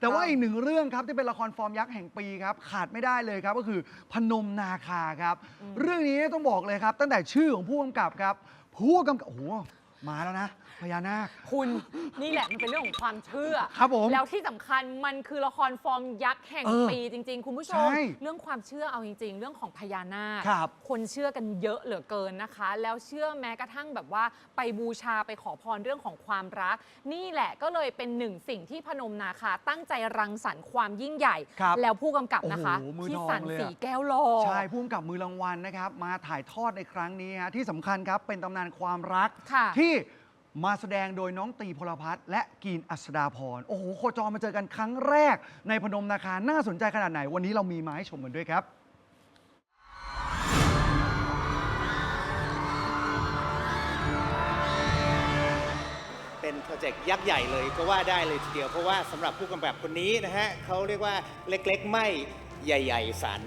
แต่ว่าอีกหนึ่งเรื่องครับที่เป็นละครฟอร์มยักษ์แห่งปีครับขาดไม่ได้เลยครับก็คือพนมนาคาครับ เรื่องนี้ต้องบอกเลยครับ ตั้งแต่ชื่อของผู้กำกับครับ ผู้กำกับโอ้โห มาแล้วนะพญานาค คุณนี่แหละมันเป็นเรื่องของความเชื่อ ครับผมแล้วที่สำคัญมันคือละครฟอร์มยักษ์แห่งเออปีจริง ๆ คุณผู้ชใช่มเรื่องความเชื่อเอาจริง ๆ เรื่องของพญานาคครับคนเชื่อกันเยอะเหลือเกินนะคะ แล้วเชื่อแม้กระทั่งแบบว่าไปบูชาไปขอพรเรื่องของความรัก นี่แหละก็เลยเป็นหนึ่งสิ่งที่พนมนาคาตั้งใจรังสรรค์ความยิ่งใหญ่ ครับแล้วผู้กำกับนะคะโอ้โหมือที่ทองสันเลยอะ สีแก้วหลอ ใช่ผู้กำกับมือรางวัลนะครับ มาถ่ายทอดในครั้งนี้ฮะที่สำคัญครับเป็นตำนานความรัก ค่ะที่มาแสดงโดยน้องตีพลพัฒน์และกีนอัศดาพร โอ้โห โคจรมาเจอกันครั้งแรก ในพนมนาคา น่าสนใจขนาดไหน วันนี้เรามีมาให้ชมกันด้วยครับเป็นโปรเจกต์ยักษ์ใหญ่เลยก็ว่าได้เลยทีเดียว เพราะว่าสำหรับผู้กำกับคนนี้นะฮะเขาเรียกว่าเล็ก ๆ ไม่ ใหญ่ๆ สัน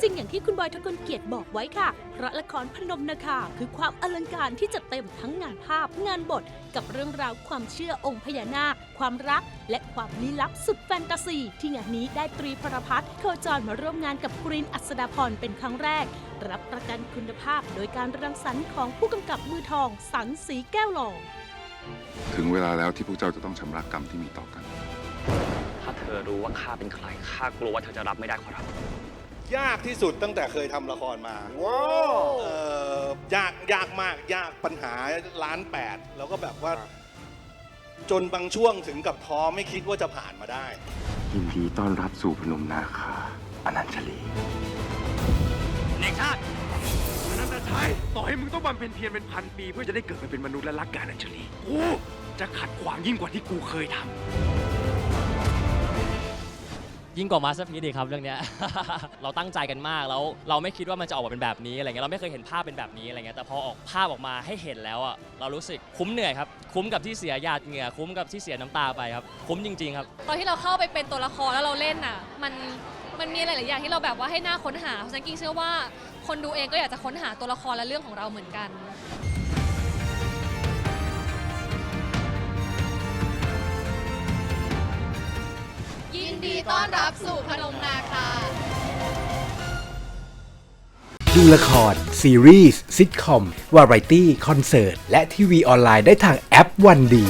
จริงอย่างที่คุณบอยทกลเกียรติบอกไว้ค่ะ เพราะละครพนมนาคาคือความอลังการที่จะเต็มทั้งงานภาพงานบท กับเรื่องราวความเชื่อองค์พญานาค ความรัก และความลี้ลับสุดแฟนตาซี ที่งานนี้ได้ตรีพรพัฒน์โคจรมาร่วมงานกับกรีนอัศดาพรเป็นครั้งแรก รับประกันคุณภาพโดยการรังสรรค์ของผู้กำกับมือทอง สันสีแก้วหลอง ถึงเวลาแล้วที่พวกเจ้าจะต้องชำระกรรมที่มีต่อกัน ถ้าเธอรู้ว่าข้าเป็นใครข้ากลัวว่าเธอจะรับไม่ได้ขอรับ ยากที่สุดตั้งแต่เคยทำละครมาว้าวเอ่อยากยากมากยากปัญหาล้านแปดแล้วก็แบบว่า จนบางช่วงถึงกับท้อไม่คิดว่าจะผ่านมาได้ ยินดีต้อนรับสู่พนมนาคาอนัญชลีเนกชาติอนันตชัยต่อให้มึงต้องบำเพ็ญเพียรเป็นพันปี เพื่อจะได้เกิดมาเป็นมนุษย์และรักการอัญชลีกูจะขัดขวางยิ่งกว่าที่กูเคยทำ ยิ่งกว่ามาสเตอร์พีซดีครับเรื่องเนี้ย เราตั้งใจกันมากแล้วเราไม่คิดว่ามันจะออกมาเป็นแบบนี้อะไรเงี้ยเราไม่เคยเห็นภาพเป็นแบบนี้อะไรเงี้ยแต่พอออกภาพออกมาให้เห็นแล้วอะเรารู้สึกคุ้มเหนื่อยครับคุ้มกับที่เสียหยาดเหงื่อคุ้มกับที่เสียน้ำตาไปครับคุ้มจริงๆครับ ตอนที่เราเข้าไปเป็นตัวละครแล้วเราเล่นน่ะ มันมันมีหลาย ๆ อย่างที่เราแบบว่าให้หน่าค้นหาเพราะฉะนั้นกิ้งเชื่อว่าคนดูเองก็อยากจะค้นหาตัวละครและเรื่องของเราเหมือนกัน ดีต้อนรับสู่พนมนาคา ดูละคร ซีรีส์ซิทคอม วาไรตี้ คอนเสิร์ต และทีวีออนไลน์ได้ทางแอปวันดี